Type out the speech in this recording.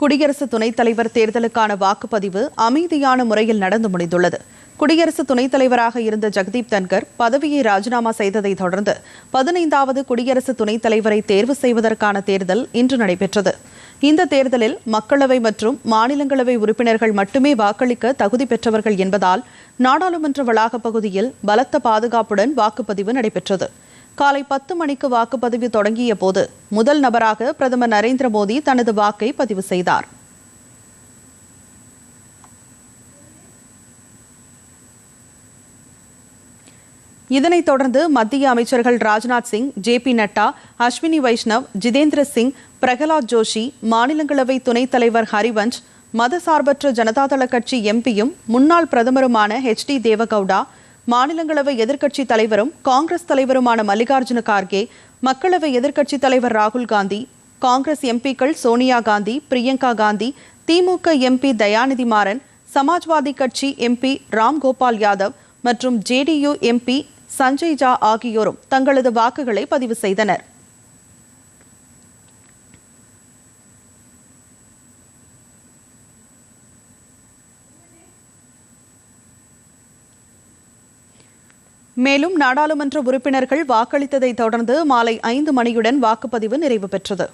குடியரசு துணைத் தலைவர் தேர்தலுக்கான வாக்குப்பதிவு அமைதியான முறையில் நடந்து முடிந்துள்ளது. குடியரசு துணைத் தலைவராக இருந்த ஜெகதீப் தன்கர் பதவியை ராஜினாமா செய்ததை தொடர்ந்து பதினைந்தாவது குடியரசு துணைத் தலைவரை தேர்வு செய்வதற்கான தேர்தல் இன்று நடைபெற்றது. இந்த தேர்தலில் மக்களவை மற்றும் மாநிலங்களவை உறுப்பினர்கள் மட்டுமே வாக்களிக்க தகுதி பெற்றவர்கள் என்பதால் நாடாளுமன்ற வளாகப் பகுதியில் பலத்த பாதுகாப்புடன் வாக்குப்பதிவு நடைபெற்றது. காலை பத்து மணிக்கு வாக்குப்பதிவு தொடங்கிய போது முதல் நபராக பிரதமர் நரேந்திர மோடி தனது வாக்கை பதிவு செய்தார். இதனைத் தொடர்ந்து மத்திய அமைச்சர்கள் ராஜ்நாத் சிங் ஜே பி நட்டா அஸ்வினி வைஷ்ணவ் ஜிதேந்திர சிங் பிரகலாத் ஜோஷி மாநிலங்களவை துணைத் தலைவர் ஹரிவன்ஷ் மதசார்பற்ற ஜனதாதள கட்சி எம்பியும் முன்னாள் பிரதமருமான ஹெச் டி தேவகவுடா மாநிலங்களவை எதிர்க்கட்சித் தலைவரும் காங்கிரஸ் தலைவருமான மல்லிகார்ஜுன கார்கே மக்களவை எதிர்க்கட்சித் தலைவர் ராகுல் காந்தி காங்கிரஸ் எம்பிக்கள் சோனியா காந்தி பிரியங்கா காந்தி திமுக எம்பி தயாநிதி மாறன் சமாஜ்வாதி கட்சி எம்பி ராம்கோபால் யாதவ் மற்றும் ஜேடியு எம்பி சஞ்சய் ஜா ஆகியோரும் தங்களது வாக்குகளை பதிவு செய்தனர். மேலும் நாடாளுமன்ற உறுப்பினர்கள் வாக்களித்ததை தொடர்ந்து மாலை ஐந்து மணியுடன் வாக்குப்பதிவு நிறைவு பெற்றது.